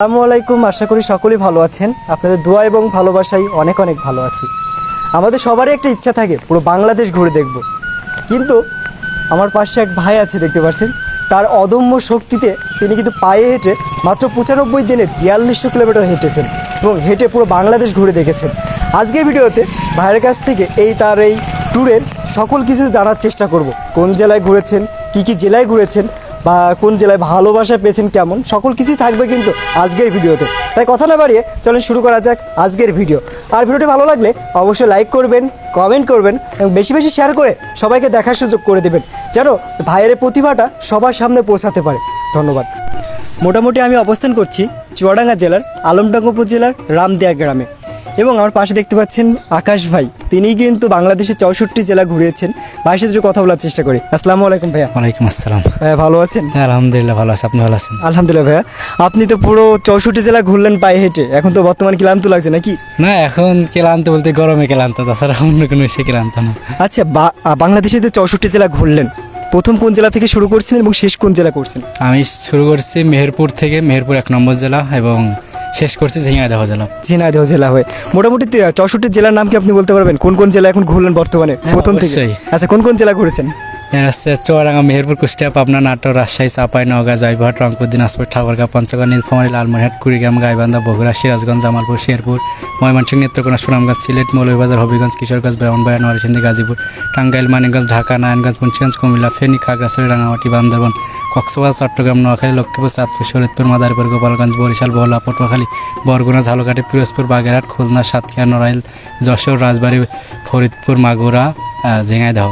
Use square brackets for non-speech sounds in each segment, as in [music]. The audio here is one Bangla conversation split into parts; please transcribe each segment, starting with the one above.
আসসালামু আলাইকুম, আশা করি সকলেই ভালো আছেন। আপনাদের দোয়া এবং ভালোবাসাই অনেক অনেক ভালো আছি। আমাদের সবারই একটা ইচ্ছা থাকে, পুরো বাংলাদেশ ঘুরে দেখব। কিন্তু আমার পাশে এক ভাই আছে, দেখতে পাচ্ছেন? তার অদম্য শক্তিতে তিনি কিন্তু পায়ে হেঁটে মাত্র পঁচানব্বই দিনে বিয়াল্লিশশো কিলোমিটার হেঁটেছেন এবং হেঁটে পুরো বাংলাদেশ ঘুরে দেখেছেন। আজকের ভিডিওতে ভাইয়ের কাছ থেকে এই তার এই ট্যুরের সকল কিছু জানার চেষ্টা করব। কোন জেলায় ঘুরেছেন, কী কী জেলায় ঘুরেছেন বা কোন জেলায় ভালোবাসা পেয়েছেন কেমন, সকল কিছুই থাকবে কিন্তু আজকের ভিডিওতে। তাই কথা না বাড়িয়ে চলেন শুরু করা যাক আজকের ভিডিও। আর ভিডিওটি ভালো লাগলে অবশ্যই লাইক করবেন কমেন্ট করবেন এবং বেশি বেশি শেয়ার করে সবাইকে দেখার সুযোগ করে দেবেন, যেন ভাইয়ের প্রতিভাটা সবার সামনে পৌঁছাতে পারে। ধন্যবাদ। মোটামুটি আমি অবস্থান করছি চুয়াডাঙ্গা জেলার আলমডাঙ্গা উপজেলার রামদিয়া গ্রামে। এবং আমার পাশে দেখতে পাচ্ছেন আকাশ ভাই। তিনি কিন্তু বাংলাদেশের চৌষট্টি জেলা ঘুরিয়েছেন। ভাইয়ের সাথে কথা বলার চেষ্টা করি। আসসালামু আলাইকুম ভাইয়া। ওয়ালাইকুম আসসালাম। ভাইয়া ভালো আছেন? হ্যাঁ আলহামদুলিল্লাহ ভালো আছে। আপনি ভালো আছেন? আলহামদুলিল্লাহ ভাইয়া। আপনি তো পুরো চৌষট্টি জেলা ঘুরলেন পায়ে হেঁটে। এখন তো বর্তমান ক্লান্ত লাগছে নাকি? না এখন ক্লান্ত বলতে গরমে ক্লান্ত। তাছাড়া অন্য কোনো সে ক্লান্ত না। আচ্ছা বাংলাদেশে তো চৌষট্টি জেলা ঘুরলেন। প্রথম কোন জেলা থেকে শুরু করছেন এবং শেষ কোন জেলা করছেন? আমি শুরু করছি মেহেরপুর থেকে মেহেরপুর এক নম্বর জেলা এবং শেষ করছি ঝিঙাইদহ জেলা। ঝিনাইদহ জেলা হয়ে। মোটামুটি চৌষট্টি জেলার নাম কি আপনি বলতে পারবেন? কোন কোন জেলা এখন ঘুরলেন বর্তমানে? হ্যাঁ, প্রথম থেকে? আচ্ছা কোন কোন জেলা ঘুরেছেন? হচ্ছে চুয়াডাঙ্গা মেহেরপুর কুষ্টিয়া পাবনা নাটোর রাজশাহী চাপাই নওগাঁ জয়পুরহাট রংপুর দিনাজপুর ঠাকুরগাঁ পঞ্চগড় নীলফামারী লালমনিরহাট কুড়িগ্রাম গাইবান্ধা বগুড়া সিরাজগঞ্জ জামালপুর শেরপুর ময়মনসিংহ নেত্রকোনা সুনামগঞ্জ সিলেট মৌলভীবাজার হবিগঞ্জ কিশোরগঞ্জ ব্রাহ্মণবাড়িয়া নরসিংদী গাজীপুর টাঙ্গাইল মানিকগঞ্জ ঢাকা নারায়ণগঞ্জ মুন্সিগঞ্জ কুমিল্লা ফেনী খাগড়াছড়ি রাঙামাটি বান্দরবান কক্সবাজার চট্টগ্রাম নোয়াখালী লক্ষ্মীপুর চাঁদপুর শরীরপুর মাদারীপুর গোপালগঞ্জ বরিশাল বহলা পটুয়াখালী বরগুনা ঝালকাঠি পিরোজপুর বাগেরহাট খুলনা সাতক্ষীরা নড়াইল যশোর রাজবাড়ী ফরিদপুর মাগুরা ঝিঙাইদহ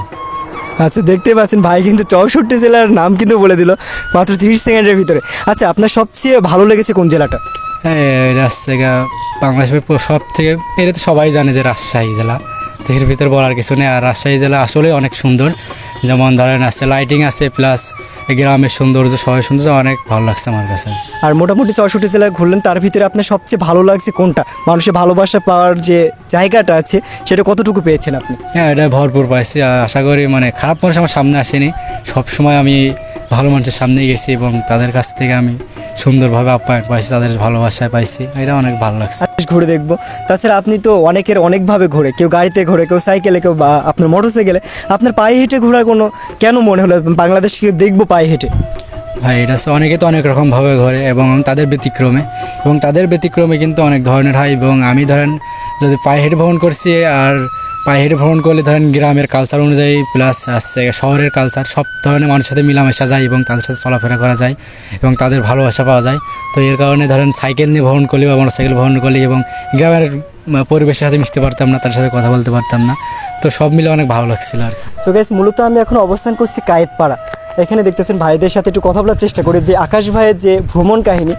আচ্ছা দেখতে পাচ্ছেন, ভাই কিন্তু চৌষট্টি জেলার নাম কিন্তু বলে দিল, মাত্র তিরিশ সেকেন্ডের ভিতরে। আচ্ছা আপনার সবচেয়ে ভালো লেগেছে কোন জেলাটা? হ্যাঁ বাংলাদেশের সব থেকে এটা তো সবাই জানে যে রাজশাহী জেলা। তো এর ভিতরে বলার কিছু নেই, আর রাজশাহী জেলা আসলে অনেক সুন্দর। যেমন ধরেন আছে লাইটিং আছে প্লাস গ্রামের সৌন্দর্য সবাই সৌন্দর্য অনেক ভালো লাগছে আমার কাছে। আর মোটামুটি চৌষট্টি জেলায় ঘুরলেন তার ভিতরে আপনার সবচেয়ে ভালো লাগছে কোনটা? মানুষের ভালোবাসা পাওয়ার যে জায়গাটা আছে সেটা কতটুকু পেয়েছেন আপনি? হ্যাঁ এটা ভরপুর পাইছি। আশা করি মানে খারাপ মানুষ আমার সামনে আসেনি। সব সময় আমি ভালো মানুষের সামনে গেছি এবং তাদের কাছ থেকে আমি সুন্দরভাবে আপ্যায়ন পাইছি তাদের ভালোবাসায় পাইছি। এটা অনেক ভালো লাগছে। ঘুরে দেখব। তাছাড়া আপনি তো অনেকের অনেকভাবে ঘোরে, কেউ গাড়িতে ঘোরে, কেউ সাইকেলে, কেউ বা আপনার মোটর সাইকেলে আপনার পায়ে হেঁটে ঘোরার কোনো কেন মনে হলো? বাংলাদেশ কেউ দেখব পায়ে হেঁটে। ভাই, এটা অনেকে তো অনেক রকমভাবে ঘোরে এবং তাদের ব্যতিক্রমে। এবং তাদের ব্যতিক্রমে কিন্তু অনেক ধরনের হয় এবং আমি ধরেন যদি পায়ে হেঁটে ভ্রমণ করছি আর পায়ে হেঁটে ভ্রমণ করলে ধরেন গ্রামের কালচার অনুযায়ী প্লাস আসছে শহরের কালচার সব ধরনের মানুষের সাথে মিলামেশা যায় এবং তাদের সাথে চলাফেরা করা যায় এবং তাদের ভালোবাসা পাওয়া যায়। তো এর কারণে ধরেন সাইকেল নিয়ে ভ্রমণ করলে বা মোটরসাইকেল ভ্রমণ করলে এবং গ্রামের পরিবেশের সাথে মিশতে পারতাম না তার সাথে কথা বলতে পারতাম না। তো সব মিলে অনেক ভালো লাগছিল আর। সো মূলত আমি এখন অবস্থান করছি কায়েতপাড়া। এখানে দেখতেছেন ভাইদের সাথে একটু কথা বলার চেষ্টা করি যে আকাশ ভাইয়ের যে ভ্রমণ কাহিনী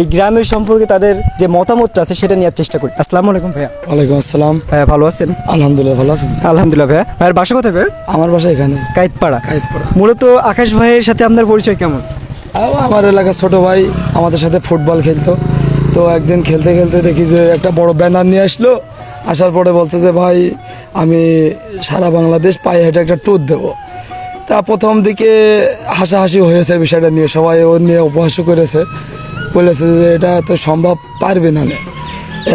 এই গ্রামের সম্পর্কে তাদের যে মতামতটা আছে সেটা নেওয়ার চেষ্টা করি। আসসালামু আলাইকুম ভাইয়া। ওয়ালাইকুম আসসালাম। ভাইয়া ভালো আছেন? আলহামদুলিল্লাহ ভালো আছেন আলহামদুলিল্লাহ ভাইয়া। ভাইয়ের বাসা কোথায় ভাইয়া? আমার বাসা এখানে। কায়েতপাড়া কায়েতপাড়া। মূলত আকাশ ভাইয়ের সাথে আপনার পরিচয় কেমন? আমার এলাকার ছোট ভাই আমাদের সাথে ফুটবল খেলতো। তো একদিন খেলতে খেলতে দেখি যে একটা বড় ব্যানার নিয়ে আসলো। আসার পরে বলছে যে ভাই আমি সারা বাংলাদেশ পায়ে হেঁটে একটা ট্যুর দেবো। তা প্রথম দিকে হাসাহাসি হয়েছে বিষয়টা নিয়ে, সবাই ও নিয়ে উপহাস করেছে। বলেছে যে এটা তো সম্ভব পারবে না।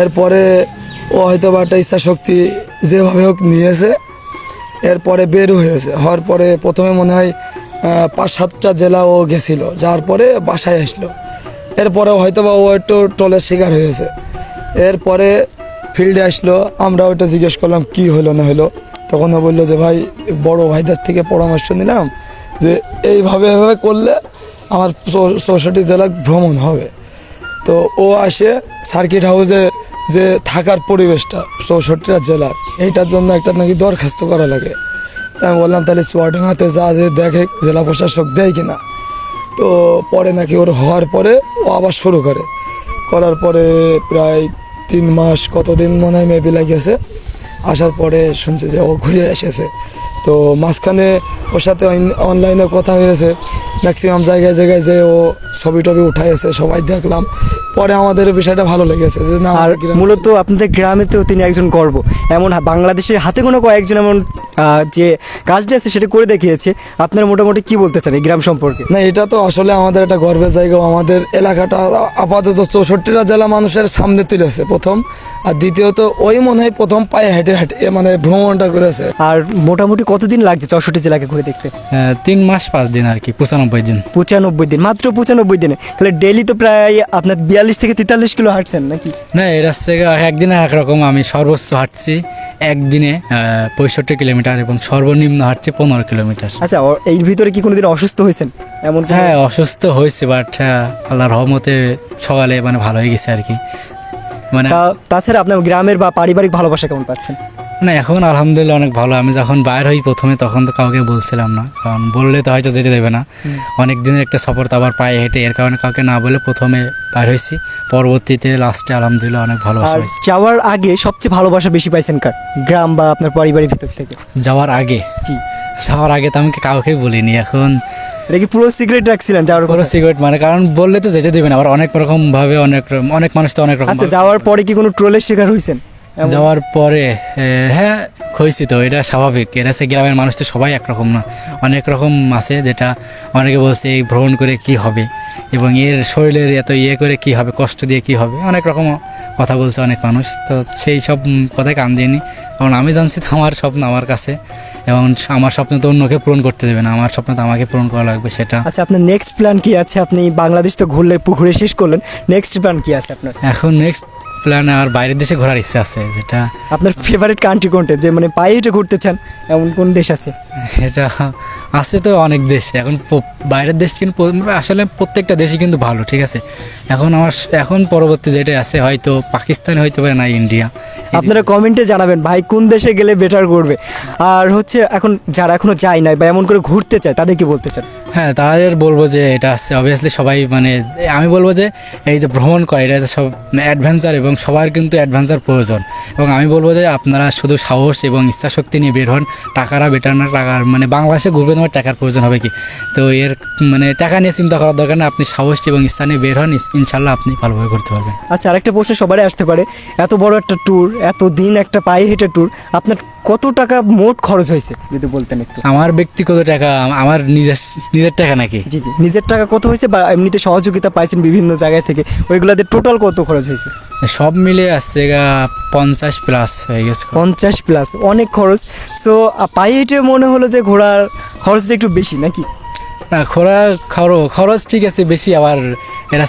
এরপরে ও হয়তো বা একটা ইচ্ছা শক্তি যেভাবে হোক নিয়েছে, এরপরে বের হয়েছে। হওয়ার পরে প্রথমে মনে হয় পাঁচ সাতটা জেলা ও গেছিল যার পরে বাসায় আসলো। এরপরে হয়তো বা ও একটু টোলের শিকার হয়েছে। এরপরে ফিল্ডে আসলো, আমরা ওইটা জিজ্ঞেস করলাম, কি হলো না হলো? তখন ও বলল যে, ভাই, বড় ভাইদের থেকে পরামর্শ নিলাম যে, এইভাবে এভাবে করলে আমার চৌষট্টি জেলা ভ্রমণ হবে। তো ও আসে সার্কিট হাউসে যে থাকার পরিবেশটা, চৌষট্টিটা জেলার এইটার জন্য একটা নাকি দরখাস্ত করা লাগে। আমি বললাম, তাহলে চুয়াডাঙ্গাতে যা যে দেখে জেলা প্রশাসক দেয় কিনা তো পরে নাকি ওর হওয়ার পরে ও আবার শুরু করে। করার পরে প্রায় তিন মাস কতদিন মনে হয় মেবি লাগিয়েছে আসার পরে শুনছে যে ও ঘুরে এসেছে। তো মাঝখানে ওর সাথে অনলাইনে কথা হয়েছে। ম্যাক্সিমাম জায়গায় জায়গায় যে ও ছবি টবি উঠাইছে সবাই দেখলাম। পরে আমাদের বিষয়টা ভালো লেগেছে যে না আর মূলত আপনাদের গ্রামে তো তিনি একজন গর্ব। এমন বাংলাদেশের হাতে কোনো কয়েকজন এমন যে কাজটা আছে সেটা করে দেখিয়েছে। আপনারা মোটামুটি কি বলতে চান এই গ্রাম সম্পর্কে? না এটা তো আসলে আমাদের একটা গর্বের জায়গা। আমাদের এলাকাটা আপাতত চৌষট্টিটা জেলা মানুষের সামনে তুলেছে প্রথম। আর দ্বিতীয়ত ওই মনে হয় প্রথম পায়ে হেঁটে মানে ভ্রমণটা করেছে। আর মোটামুটি কতদিন লাগছে চৌষট্টি জেলাকে ঘুরে দেখতে? তিন মাস পাঁচ দিন আর কি পঁচানব্বই দিন। পঁচানব্বই দিন মাত্র পঁচানব্বই দিনে। তাহলে ডেলি তো প্রায় আপনার বিয়াল্লিশ থেকে তেতাল্লিশ কিলো হাঁটছেন নাকি? না এটা হচ্ছে একদিনে একরকম আমি সর্বোচ্চ হাঁটছি একদিনে পঁয়ষট্টি কিলোমিটার এবং সর্বনিম্ন হাঁটছি পনেরো কিলোমিটার। আচ্ছা এর ভিতরে কি কোনোদিন অসুস্থ হয়েছেন? এমন হ্যাঁ অসুস্থ হয়েছে বাট আল্লাহর রহমতে সকালে মানে ভালো হয়ে গেছে আর কি। মানে তাছাড়া আপনার গ্রামের বা পারিবারিক ভালোবাসা কেমন পাচ্ছেন? না এখন আলহামদুলিল্লাহ অনেক ভালো। আমি যখন বাইর হই প্রথমে তখন তো কাউকে বলছিলাম না। কারণ বললে তো হয়তো যেতে দেবে না। অনেক দিনের একটা সফর তো আবার পায়ে হেঁটে এর কারণে কাউকে না বলে প্রথমে বাইর হয়েছি। পরবর্তীতে লাস্টে আলহামদুলিল্লাহ অনেক ভালোবাসা হয়েছে যাওয়ার আগে সবচেয়ে ভালোবাসা বেশি পাইছেন কার? গ্রাম বা আপনার পরিবারের ভিতর থেকে? যাওয়ার আগে? জি। যাওয়ার আগে তো আমি কাউকে বলিনি। এখন এটা কি পুরো সিগারেট রাখছিলেন যাওয়ার পুরো সিগারেট মানে কারণ বললে তো যেতে দেবে না আবার অনেক রকম ভাবে অনেক অনেক মানুষ তো অনেক রকম আচ্ছা যাওয়ার পরে কি কোনো ট্রোলের শিকার হয়েছেন? যাওয়ার পরে হ্যাঁ হয়েছি তো এটা স্বাভাবিক। এটা সে গ্রামের মানুষ তো সবাই একরকম না। অনেক রকম আছে যেটা অনেকে বলছে এই ভ্রমণ করে কি হবে এবং এর শরীরের এত ইয়ে করে কি হবে কষ্ট দিয়ে কি হবে অনেক রকম কথা বলছে অনেক মানুষ। তো সেই সব কথায় কান দিইনি। কারণ আমি জানছি তো আমার স্বপ্ন আমার কাছে এবং আমার স্বপ্ন তো অন্যকে পূরণ করতে দেবে না আমার স্বপ্ন তো আমাকে পূরণ করা লাগবে সেটা। আচ্ছা আপনার নেক্সট প্ল্যান কি আছে? আপনি বাংলাদেশ তো ঘুরলে পুকুরে শেষ করলেন নেক্সট প্ল্যান কি আছে আপনার? এখন নেক্সট প্ল্যান আর বাইরের দেশে ঘোরার ইচ্ছা আছে যেটা আপনার ফেভারিট কান্ট্রি কোনটা? যে মানে পায়ে হেঁটে ঘুরতে চান এমন কোন দেশ আছে? এটা আছে তো অনেক দেশ। এখন বাইরের দেশ কিন্তু আসলে প্রত্যেকটা দেশই কিন্তু ভালো ঠিক আছে? এখন আমার এখন পরবর্তী যেটা আছে হয়তো পাকিস্তান হইতে পারে না ইন্ডিয়া। আপনারা কমেন্টে জানাবেন ভাই কোন দেশে গেলে বেটার করবে? আর হচ্ছে এখন যারা এখনও যায় নাই বা এমন করে ঘুরতে চায় তাদের কি বলতে চান? হ্যাঁ তাদের বলব যে এটা আছে অবভিয়াসলি সবাই মানে আমি বলব যে এই যে ভ্রমণ করে, এটা হচ্ছে সব অ্যাডভেঞ্চার এবং সবার কিন্তু অ্যাডভেঞ্চার প্রয়োজন। এবং আমি বলব যে আপনারা শুধু সাহস এবং ইচ্ছাশক্তি নিয়ে বের হন। টাকারা বেটার না টাকার মানে বাংলাদেশে ঘুরবে তোমার টাকার প্রয়োজন হবে কি? তো এর মানে টাকা নিয়ে চিন্তা করার দরকার না, আপনি সাহস এবং নিয়ে বের হন ইনশাল্লাহ আপনি ভালোভাবে ঘুরতে পারবেন। আচ্ছা আরেকটা প্রশ্ন সবারই আসতে পারে। এত বড় একটা ট্যুর এত দিন একটা পায়ে হেঁটে ট্যুর আপনার কত টাকা মোট খরচ হয়েছে যদি বলতেন একটু? আমার ব্যক্তিগত টাকা আমার নিজের নিজের টাকা নাকি? জি জি। নিজের টাকা কত হয়েছে বা এমনিতে সহযোগিতা পাইছেন বিভিন্ন জায়গায় থেকে? ওইগুলাতে টোটাল কত খরচ হয়েছে? সব মিলে আসছে গা পঞ্চাশ প্লাস হয়ে গেছে পঞ্চাশ প্লাস অনেক খরচ। সো পায়ে মনে হলো যে ঘোড়ার খরচটা একটু বেশি নাকি? না খোরা খরচ ঠিক আছে বেশি আবার এর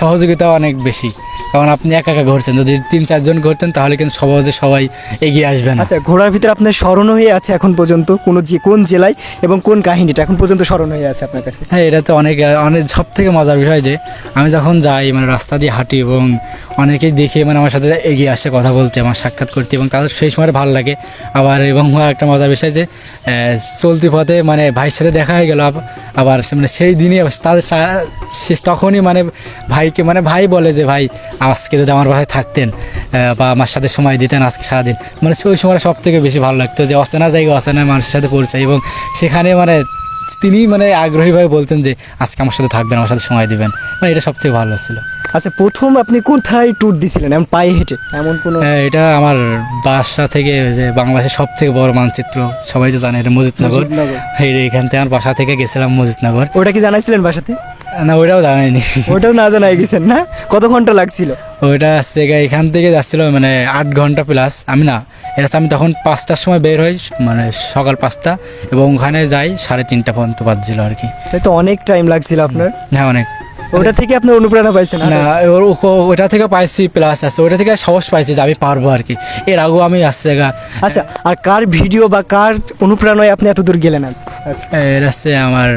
সহযোগিতাও অনেক বেশি। কারণ আপনি একা একা ঘুরছেন যদি তিন চারজন ঘুরতেন তাহলে কিন্তু সহজে সবাই এগিয়ে আসবে না। আচ্ছা ঘোরার ভিতরে আপনার স্মরণ হয়ে আছে এখন পর্যন্ত কোনো যে কোন জেলায় এবং কোন কাহিনীটা? এখন পর্যন্ত স্মরণ হয়ে আছে আপনার কাছে। হ্যাঁ এটা তো অনেক অনেক সব থেকে মজার বিষয় যে আমি যখন যাই মানে রাস্তা দিয়ে হাঁটি এবং অনেকেই দেখে মানে আমার সাথে এগিয়ে আসে কথা বলতে আমার সাক্ষাৎ করতে এবং তাদের সেই সময় ভালো লাগে। আবার এবং একটা মজার বিষয় যে চলতি পথে মানে ভাইয়ের সাথে দেখা হয়ে গেল আবার মানে সেই দিনই তার তখনই মানে ভাইকে মানে ভাই বলে যে, ভাই, আজকে যদি আমার বাসায় থাকতেন বা আমার সাথে সময় দিতেন আজকে সারাদিন। মানে সেই সময় সব থেকে বেশি ভালো লাগতো যে, অচেনা জায়গায় অচেনা মানুষের সাথে পরিচয় এবং সেখানে মানে তিনি মানে আগ্রহীভাবে বলতেন যে, আজকে আমার সাথে থাকবেন, আমার সাথে সময় দিবেন। মানে এটা সবথেকে ভালো ছিল। আচ্ছা প্রথম আপনি কোথায় ট্যুর দিছিলেন? এমন পায়ে হেঁটে এমন কোনো হ্যাঁ, এটা আমার বাসা থেকে যে বাংলাদেশের সব থেকে বড় মানচিত্র সবাই তো জানে এটা মজিদনগর। এখান থেকে আমার বাসা থেকে গেছিলাম মজিদনগর ওটা কি জানাইছিলেন বাসাতে? না ওইটাও জানাইনি ওটাও না জানাই গেছেন না? কত ঘণ্টা লাগছিল? ওইটা আসছে গিয়ে এখান থেকে যাচ্ছিল মানে আট ঘণ্টা প্লাস আমি না এটা আমি তখন পাঁচটার সময় বের হই মানে সকাল পাঁচটা এবং ওখানে যাই সাড়ে তিনটা পর্যন্ত বাজছিল আর কি। তাই তো অনেক টাইম লাগছিল আপনার। হ্যাঁ অনেক। ওটা থেকে আপনি অনুপ্রেরণা পাইছেন না ওটা থেকে পাইছি প্লাস আছে। ওটা থেকে সাহস পাইছি যে আমি পারব আর কি। এর আগেও আমি আসছে গা। আচ্ছা আর কার ভিডিও বা কার অনুপ্রেরণায় আপনি এত দূর গেলেন? আচ্ছা। এর হচ্ছে আমার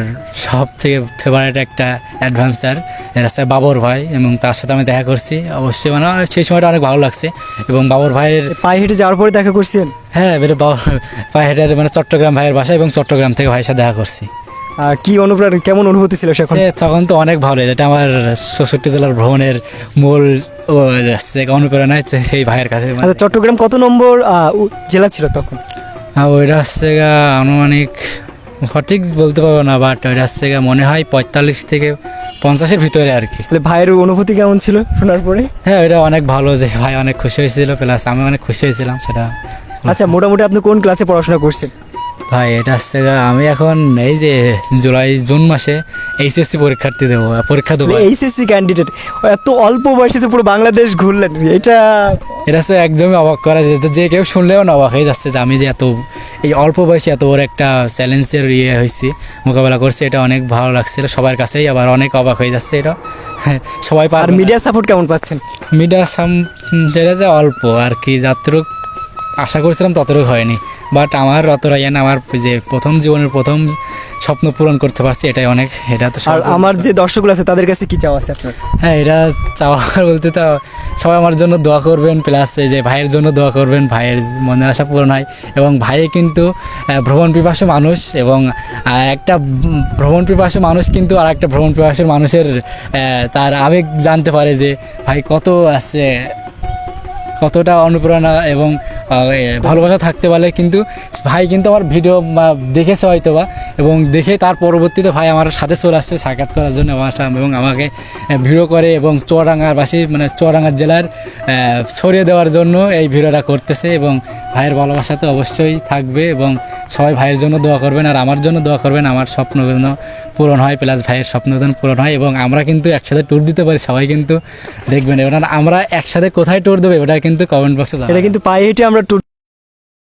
সব থেকে ফেভারিট একটা অ্যাডভেঞ্চার এর হচ্ছে বাবর ভাই এবং তার সাথে আমি দেখা করছি। অবশ্যই মানে সেই সময়টা অনেক ভালো লাগছে। এবং বাবর ভাইয়ের পায়ে হেঁটে যাওয়ার পরে দেখা করছেন? হ্যাঁ বাবর হেঁটে মানে চট্টগ্রাম ভাইয়ের বাসা এবং চট্টগ্রাম থেকে ভাইয়ের সাথে দেখা করছি। কি অনুপ্রেরণা কেমন অনুভূতি ছিল সেখন? সে তখন তো অনেক ভালো যেটা আমার চৌষট্টি জেলার ভ্রমণের মূল অনুপ্রেরণা হচ্ছে সেই ভাইয়ের কাছে। মানে আচ্ছা চট্টগ্রাম কত নম্বর জেলা ছিল তখন? ওইটা হচ্ছে আনুমানিক সঠিক বলতে পারব না বাট ওইটা হচ্ছে মনে হয় পঁয়তাল্লিশ থেকে পঞ্চাশের ভিতরে আর কি। ভাইয়ের অনুভূতি কেমন ছিল শোনার পরে? হ্যাঁ ওইটা অনেক ভালো যে ভাই অনেক খুশি হয়েছিল প্লাস আমি অনেক খুশি হয়েছিলাম সেটা আচ্ছা মোটামুটি আপনি কোন ক্লাসে পড়াশোনা করছেন? ভাই এটা হচ্ছে আমি এখন এই যে জুলাই জুন মাসে এইচএসসি পরীক্ষার্থী দেবো পরীক্ষা দেবো। এইচএসসি ক্যান্ডিডেট এত অল্প বয়সে পুরো বাংলাদেশ ঘুরলেন এটা এটা হচ্ছে একদমই অবাক করা যেত যে কেউ শুনলেও না অবাক হয়ে যাচ্ছে যে আমি যে এত এই অল্প বয়সে এত বড় একটা চ্যালেঞ্জের ইয়ে হয়েছি মোকাবেলা করছি এটা অনেক ভালো লাগছিল সবার কাছেই আবার অনেক অবাক হয়ে যাচ্ছে এটা। [laughs] সবাই আর পার মিডিয়া সাপোর্ট কেমন পাচ্ছেন? মিডিয়া সাম যেটা যে অল্প আর কি যতটুক আশা করছিলাম ততটুকু হয়নি। বাট আমার অতটা ইয়ে আমার যে প্রথম জীবনের প্রথম স্বপ্ন পূরণ করতে পারছি এটাই অনেক এটা তো আর আমার যে দর্শকগুলো আছে তাদের কাছে কি চাওয়া আছে আপনার? হ্যাঁ এটা চাওয়ার বলতে তো সবাই আমার জন্য দোয়া করবেন প্লাস এই যে ভাইয়ের জন্য দোয়া করবেন ভাইয়ের মনের আশা পূরণ হয়। এবং ভাই কিন্তু ভ্রমণ পিপাসু মানুষ এবং একটা ভ্রমণ পিপাসু মানুষ কিন্তু আর একটা ভ্রমণ পিপাসু মানুষের তার আবেগ জানতে পারে যে ভাই কত আছে কতটা অনুপ্রেরণা এবং ভালোবাসা থাকতে পারে কিন্তু ভাই কিন্তু আমার ভিডিও দেখেছে হয়তো বা এবং দেখে তার পরবর্তীতে ভাই আমার সাথে চলে আসছে সাক্ষাৎ করার জন্য আমার এবং আমাকে ভিডিও করে এবং চুয়াডাঙ্গার বাসী মানে চুয়াডাঙ্গার জেলার ছড়িয়ে দেওয়ার জন্য এই ভিডিওটা করতেছে এবং ভাইয়ের ভালোবাসা তো অবশ্যই থাকবে এবং সবাই ভাইয়ের জন্য দোয়া করবেন আর আমার জন্য দোয়া করবেন। আমার স্বপ্ন যেন পূরণ হয়, প্লাস ভাইয়ের স্বপ্ন যেন পূরণ হয় এবং আমরা কিন্তু একসাথে ট্যুর দিতে পারি, সবাই কিন্তু দেখবেন। এবার আমরা একসাথে কোথায় ট্যুর দেবো ওটা কিন্তু কমেন্ট বক্সে এটা কিন্তু পায়ে হেঁটে আমরা ট্যুর